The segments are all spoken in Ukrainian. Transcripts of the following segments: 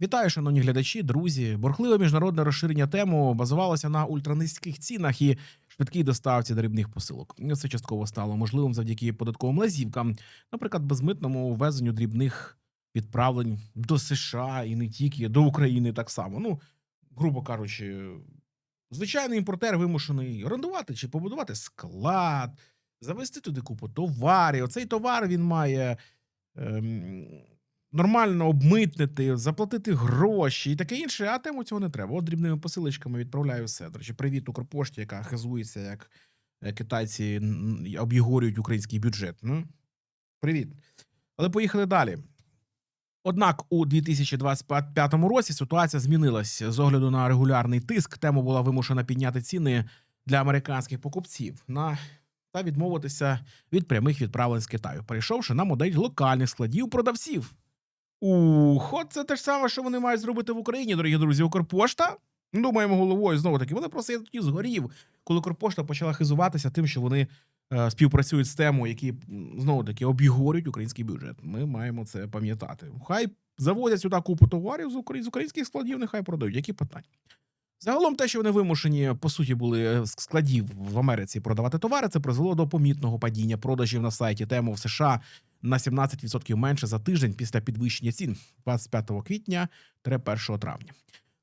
Вітаю, шановні глядачі, друзі. Борхливе міжнародне розширення тему базувалося на ультранизьких цінах і швидкій доставці дрібних посилок. Це частково стало можливим завдяки податковим лазівкам, наприклад, безмитному ввезенню дрібних відправлень до США і не тільки до України так само. Ну, грубо кажучи, звичайний імпортер вимушений орендувати чи побудувати склад, завести туди купу товарів. Оцей товар він має. Ем, нормально обмитнити, заплатити гроші і таке інше, а тему цього не треба. От дрібними посилочками відправляю все. До речі, привіт Укрпошті, яка хизується, як е, китайці м, об'єгорюють український бюджет. Ну, привіт. Але поїхали далі. Однак у 2025 році ситуація змінилась з огляду на регулярний тиск. Тему була вимушена підняти ціни для американських покупців на та відмовитися від прямих відправлень з Китаю, перейшовши на модель локальних складів продавців. Ух, от це те ж саме, що вони мають зробити в Україні, дорогі друзі. Укрпошта. Думаємо головою знову таки. Вони просто я тоді згорів, коли Укрпошта почала хизуватися тим, що вони е, співпрацюють з темою, які знову таки обігорюють український бюджет. Ми маємо це пам'ятати. Хай завозять сюди купу товарів з, укра- з українських складів, нехай продають. Які питання? Загалом, те, що вони вимушені по суті були е, з складів в Америці продавати товари, це призвело до помітного падіння продажів на сайті тему в США на 17% менше за тиждень після підвищення цін 25 квітня 1 травня.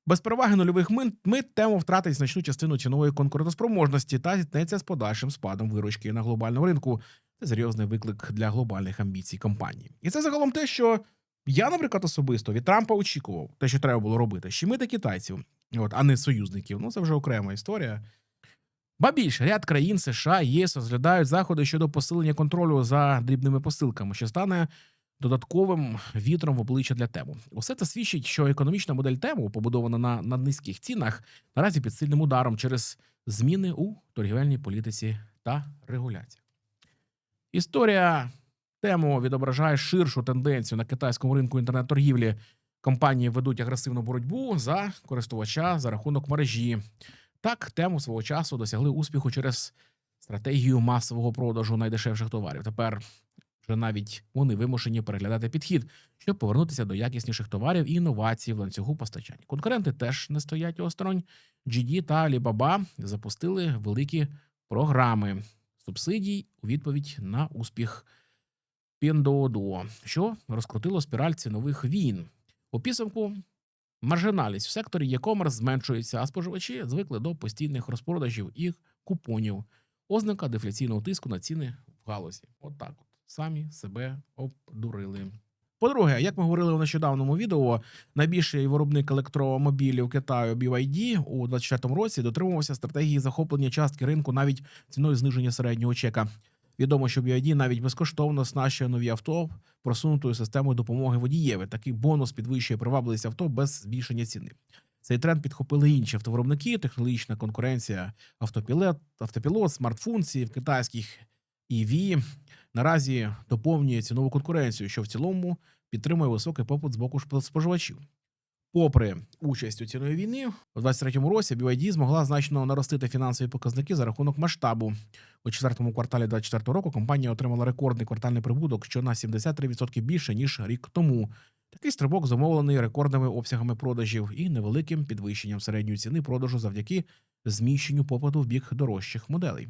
Без переваги нульових мит, мит тему втратить значну частину цінової конкурентоспроможності та зіткнеться з подальшим спадом виручки на глобальному ринку. Це серйозний виклик для глобальних амбіцій компанії. І це загалом те, що я, наприклад, особисто від Трампа очікував, те, що треба було робити, щемити китайців, от, а не союзників. Ну це вже окрема історія. Ба більше ряд країн США ЄС розглядають заходи щодо посилення контролю за дрібними посилками, що стане додатковим вітром в обличчя для тему. Усе це свідчить, що економічна модель тему, побудована на, на низьких цінах, наразі під сильним ударом через зміни у торгівельній політиці та регуляції. Історія тему відображає ширшу тенденцію на китайському ринку інтернет-торгівлі. Компанії ведуть агресивну боротьбу за користувача за рахунок мережі. Так, тему свого часу досягли успіху через стратегію масового продажу найдешевших товарів. Тепер вже навіть вони вимушені переглядати підхід, щоб повернутися до якісніших товарів і інновацій в ланцюгу постачання. Конкуренти теж не стоять осторонь. GD та Alibaba запустили великі програми субсидій у відповідь на успіх Pinduoduo, що розкрутило спіраль цінових війн. У підсумку маржинальність в секторі e-commerce зменшується, а споживачі звикли до постійних розпродажів і купонів. Ознака дефляційного тиску на ціни в галузі. От от самі себе обдурили. По-друге, як ми говорили у нещодавному відео, найбільший виробник електромобілів Китаю BYD у 2024 році дотримувався стратегії захоплення частки ринку навіть ціною зниження середнього чека. Відомо, що BYD навіть безкоштовно оснащує нові авто просунутою системою допомоги водієві. Такий бонус підвищує привабливість авто без збільшення ціни. Цей тренд підхопили інші автовиробники, технологічна конкуренція, автопілот, автопілот, смартфункції в китайських EV наразі доповнює цінову конкуренцію, що в цілому підтримує високий попит з боку споживачів. Попри участь у ціної війни, у 2023 році BYD змогла значно наростити фінансові показники за рахунок масштабу. У четвертому кварталі 2024 року компанія отримала рекордний квартальний прибуток, що на 73% більше ніж рік тому. Такий стрибок замовлений рекордними обсягами продажів і невеликим підвищенням середньої ціни продажу завдяки зміщенню попиту в бік дорожчих моделей.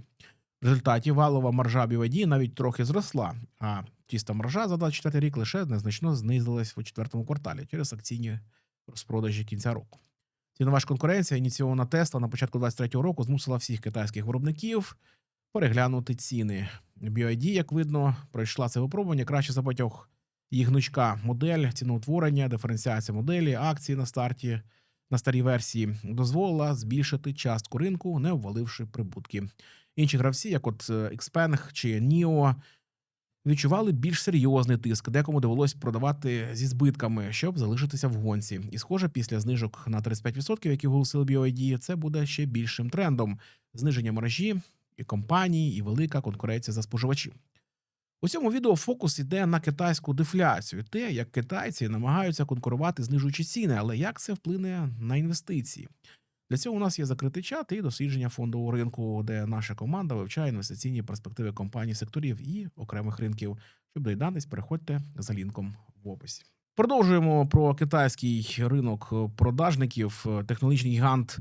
В результаті валова маржа BYD навіть трохи зросла, а чиста маржа за 24 рік лише незначно знизилась у четвертому кварталі через акційні розпродажі кінця року. Цінова ж конкуренція, ініційована Tesla на початку 2023 року, змусила всіх китайських виробників переглянути ціни. BYD, як видно, пройшла це випробування краще за багатьох. Їх гнучка модель, ціноутворення, диференціація моделі, акції на старті на старій версії дозволила збільшити частку ринку, не обваливши прибутки. Інші гравці, як от е, Xpeng чи NIO, відчували більш серйозний тиск, декому довелось продавати зі збитками, щоб залишитися в гонці. І, схоже, після знижок на 35%, які оголосили BYD, це буде ще більшим трендом: зниження мережі і компаній, і велика конкуренція за споживачів. У цьому відео фокус іде на китайську дефляцію, те, як китайці намагаються конкурувати, знижуючи ціни, але як це вплине на інвестиції. Для цього у нас є закритий чат і дослідження фондового ринку, де наша команда вивчає інвестиційні перспективи компаній, секторів і окремих ринків. Щоб доєднатись, переходьте за лінком в описі. Продовжуємо про китайський ринок продажників. Технологічний гігант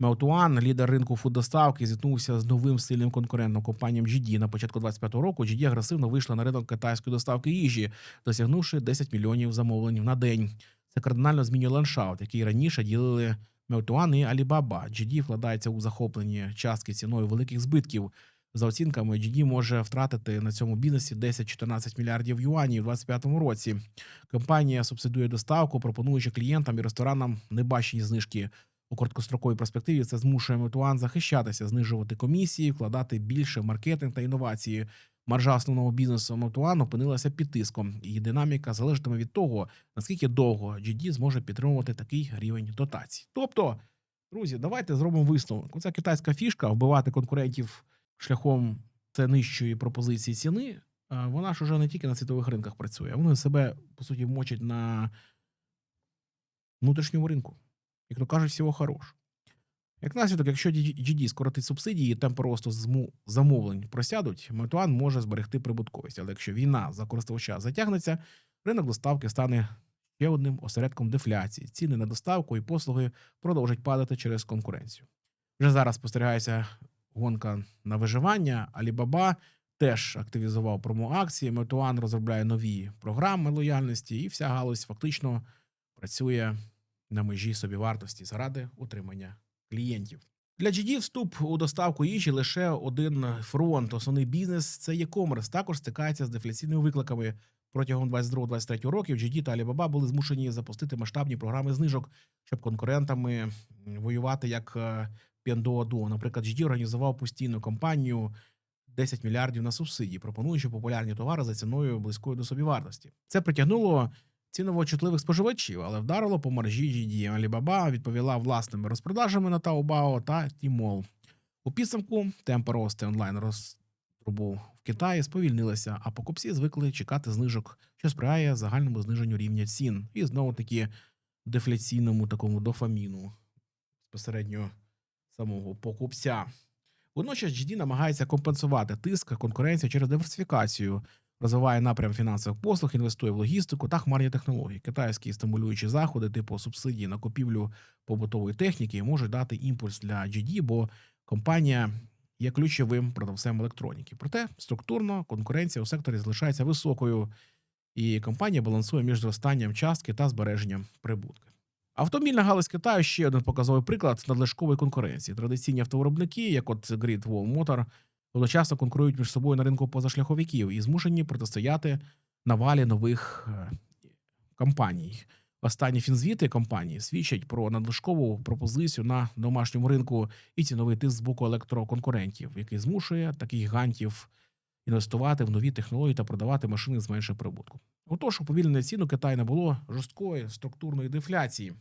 Meotuan, лідер ринку фуддоставки, зіткнувся з новим сильним конкурентом компанією GD. На початку 25-го року GD агресивно вийшла на ринок китайської доставки їжі, досягнувши 10 мільйонів замовлень на день. Це кардинально змінює ландшафт, який раніше ділили Meotuan і Alibaba. GD вкладається у захоплені частки ціною великих збитків. За оцінками, GD може втратити на цьому бізнесі 10-14 мільярдів юанів у 2025 році. Компанія субсидує доставку, пропонуючи клієнтам і ресторанам небачені знижки. У короткостроковій перспективі це змушує Метуан захищатися, знижувати комісії, вкладати більше в маркетинг та інновації. Маржа основного бізнесу Метуан опинилася під тиском. Її динаміка залежатиме від того, наскільки довго GD зможе підтримувати такий рівень дотацій. Тобто, друзі, давайте зробимо висновок. Оця китайська фішка вбивати конкурентів шляхом це нижчої пропозиції ціни. Вона ж уже не тільки на світових ринках працює, вони себе по суті мочать на внутрішньому ринку. Як то кажуть, всього хорош. Як наслідок, якщо GD скоротить субсидії, темпи росту замовлень просядуть, Метуан може зберегти прибутковість. Але якщо війна за користувача затягнеться, ринок доставки стане ще одним осередком дефляції. Ціни на доставку і послуги продовжать падати через конкуренцію. Вже зараз спостерігається гонка на виживання. Alibaba теж активізував промоакції. Метуан розробляє нові програми лояльності, і вся галузь фактично працює на межі собівартості заради утримання клієнтів. Для GD вступ у доставку їжі лише один фронт. Основний бізнес це e-commerce. Також стикається з дефляційними викликами. Протягом 22-23 років GD та Alibaba були змушені запустити масштабні програми знижок, щоб конкурентами воювати як Pinduoduo. Наприклад, GD організував постійну кампанію 10 мільярдів на субсидії, пропонуючи популярні товари за ціною близькою до собівартості. Це притягнуло ціново чутливих споживачів, але вдарило по маржі GD. Alibaba відповіла власними розпродажами на Taobao та Tmall. У підсумку темпи рости онлайн розтрубу в Китаї сповільнилися, а покупці звикли чекати знижок, що сприяє загальному зниженню рівня цін і знову таки дефляційному такому дофаміну безпосередньо самого покупця. Водночас GD намагається компенсувати тиск конкуренцію через диверсифікацію, розвиває напрям фінансових послуг, інвестує в логістику та хмарні технології. Китайські стимулюючі заходи, типу субсидії на купівлю побутової техніки, можуть дати імпульс для GD, бо компанія є ключовим продавцем електроніки. Проте структурно конкуренція у секторі залишається високою, і компанія балансує між зростанням частки та збереженням прибутку. Автомобільна галузь Китаю ще один показовий приклад надлишкової конкуренції. Традиційні автовиробники, як от Great Wall Motor, одночасно конкурують між собою на ринку позашляховиків і змушені протистояти навалі нових е, компаній. Останні фінзвіти компанії свідчать про надлишкову пропозицію на домашньому ринку і ціновий тиск з боку електроконкурентів, який змушує таких гігантів інвестувати в нові технології та продавати машини з меншим прибутку. Отож, уповільнення цін у Китаї не було жорсткої структурної дефляції.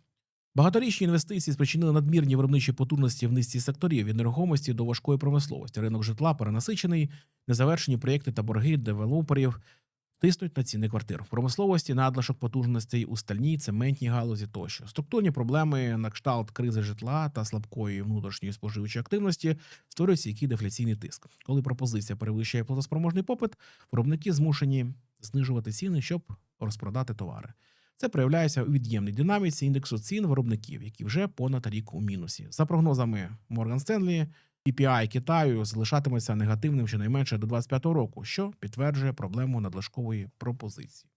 Багаторічні інвестиції спричинили надмірні виробничі потужності в низці секторів від нерухомості до важкої промисловості. Ринок житла перенасичений, незавершені проєкти та борги девелоперів тиснуть на ціни квартир. В промисловості надлишок потужностей у стальній, цементній галузі тощо. Структурні проблеми на кшталт кризи житла та слабкої внутрішньої споживчої активності створюють стійкий дефляційний тиск. Коли пропозиція перевищує платоспроможний попит, виробники змушені знижувати ціни, щоб розпродати товари. Це проявляється у від'ємній динаміці індексу цін виробників, які вже понад рік у мінусі. За прогнозами Morgan Stanley, PPI Китаю залишатиметься негативним щонайменше до 2025 року, що підтверджує проблему надлишкової пропозиції.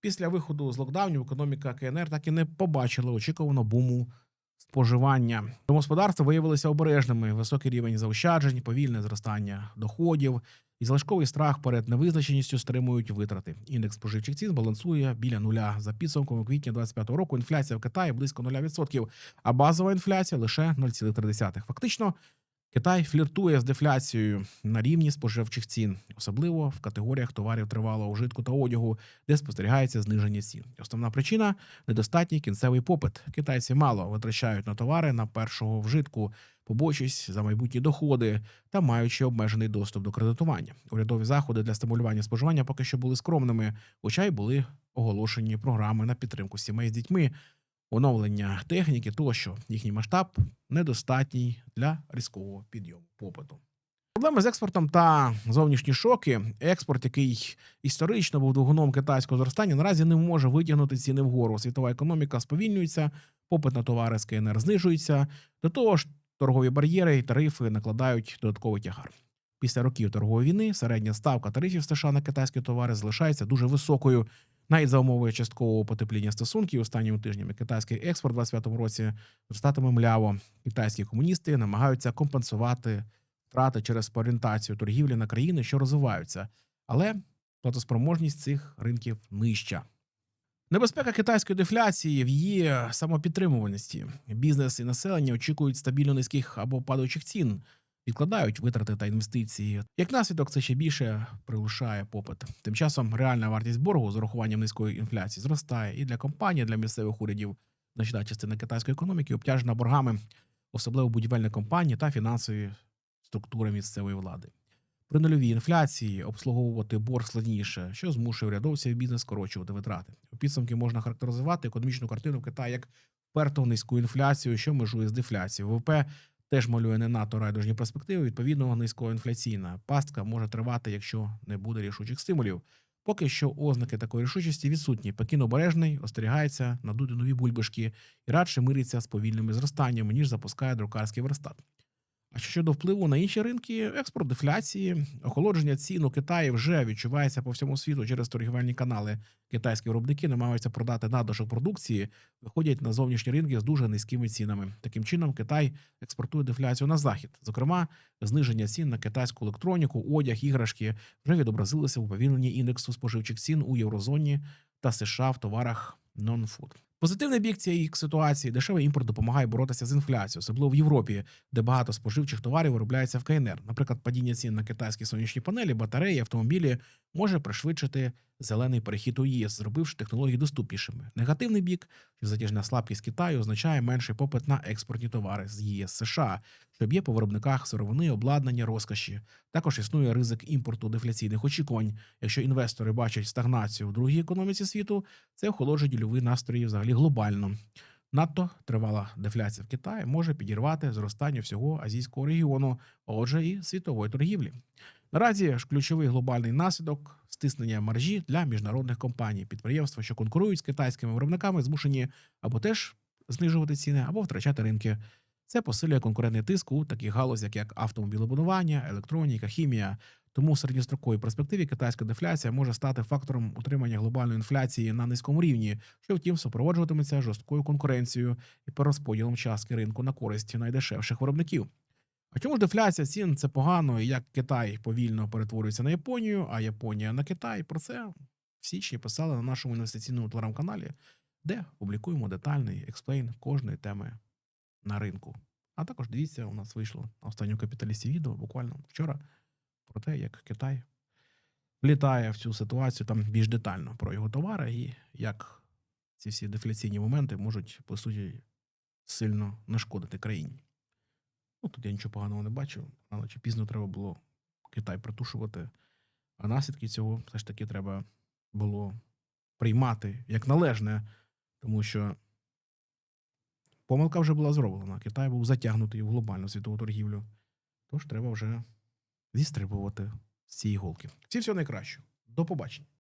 Після виходу з локдаунів економіка КНР так і не побачила очікуваного буму споживання. Домогосподарства виявилися обережними. Високий рівень заощаджень, повільне зростання доходів і залишковий страх перед невизначеністю стримують витрати. Індекс споживчих цін балансує біля нуля. За підсумками квітня 2025 року інфляція в Китаї близько 0%, а базова інфляція лише 0,3%. Фактично, Китай фліртує з дефляцією на рівні споживчих цін, особливо в категоріях товарів тривалого вжитку та одягу, де спостерігається зниження цін. Основна причина недостатній кінцевий попит. Китайці мало витрачають на товари на першого вжитку, побочись за майбутні доходи та маючи обмежений доступ до кредитування. Урядові заходи для стимулювання споживання поки що були скромними, хоча й були оголошені програми на підтримку сімей з дітьми, оновлення техніки тощо. Їхній масштаб недостатній для різкого підйому попиту. Проблеми з експортом та зовнішні шоки. Експорт, який історично був двигуном китайського зростання, наразі не може витягнути ціни вгору. Світова економіка сповільнюється, попит на товари з КНР знижується. До того ж, торгові бар'єри і тарифи накладають додатковий тягар. Після років торгової війни середня ставка тарифів США на китайські товари залишається дуже високою. Навіть за умови часткового потепління стосунків останніми тижнями китайський експорт у 2025 році зростатиме мляво. Китайські комуністи намагаються компенсувати втрати через орієнтацію торгівлі на країни, що розвиваються, але платоспроможність цих ринків нижча. Небезпека китайської дефляції в її самопідтримуваності. Бізнес і населення очікують стабільно низьких або падаючих цін, відкладають витрати та інвестиції. Як наслідок, це ще більше приглушає попит. Тим часом реальна вартість боргу з урахуванням низької інфляції зростає і для компаній, для місцевих урядів. Значна частина китайської економіки обтяжена боргами, особливо будівельні компанії та фінансові структури місцевої влади. При нульовій інфляції обслуговувати борг складніше, що змушує урядовців бізнес скорочувати витрати. У підсумки можна характеризувати економічну картину в Китаї як вперту низьку інфляцію, що межує з дефляцією. ВВП теж малює не надто райдужні перспективи. Відповідно, низькоінфляційна пастка може тривати, якщо не буде рішучих стимулів. Поки що ознаки такої рішучості відсутні. Пекін обережний, остерігається, надуде нові бульбашки і радше мириться з повільними зростаннями, ніж запускає друкарський верстат. А що щодо впливу на інші ринки, експорт дефляції, охолодження цін у Китаї вже відчувається по всьому світу через торгівельні канали. Китайські виробники намагаються продати надлишок продукції, виходять на зовнішні ринки з дуже низькими цінами. Таким чином, Китай експортує дефляцію на захід. Зокрема, зниження цін на китайську електроніку, одяг, іграшки вже відобразилися у повільненні індексу споживчих цін у єврозоні та США в товарах non-food. Позитивний бік цієї ситуації дешевий імпорт допомагає боротися з інфляцією, особливо в Європі, де багато споживчих товарів виробляється в КНР. Наприклад, падіння цін на китайські сонячні панелі, батареї, автомобілі може пришвидшити зелений перехід у ЄС, зробивши технології доступнішими. Негативний бік, що затяжна слабкість Китаю означає менший попит на експортні товари з ЄС США, що б'є по виробниках сировини, обладнання, розкоші. Також існує ризик імпорту дефляційних очікувань. Якщо інвестори бачать стагнацію в другій економіці світу, це охолоджує дільові настрої взагалі глобально. Надто тривала дефляція в Китаї може підірвати зростання всього азійського регіону, а отже, і світової торгівлі. Наразі ж ключовий глобальний наслідок стиснення маржі для міжнародних компаній. Підприємства, що конкурують з китайськими виробниками, змушені або теж знижувати ціни, або втрачати ринки. Це посилює конкурентний тиск у таких галузях, як автомобілебудування, електроніка, хімія. Тому в середньостроковій перспективі китайська дефляція може стати фактором утримання глобальної інфляції на низькому рівні, що втім супроводжуватиметься жорсткою конкуренцією і перерозподілом частки ринку на користь найдешевших виробників. А чому ж дефляція цін це погано, і як Китай повільно перетворюється на Японію, а Японія на Китай? Про це в січні писали на нашому інвестиційному телеграм-каналі, де публікуємо детальний експлейн кожної теми на ринку. А також дивіться, у нас вийшло на останньому капіталісті відео буквально вчора про те, як Китай влітає в цю ситуацію там більш детально про його товари і як ці всі дефляційні моменти можуть, по суті, сильно нашкодити країні. Ну, тут я нічого поганого не бачу, але чи пізно треба було Китай притушувати. А наслідки цього все ж таки треба було приймати як належне, тому що помилка вже була зроблена. Китай був затягнутий в глобальну світову торгівлю. Тож треба вже зістрибувати з цієї голки. Всі всього найкращого. До побачення.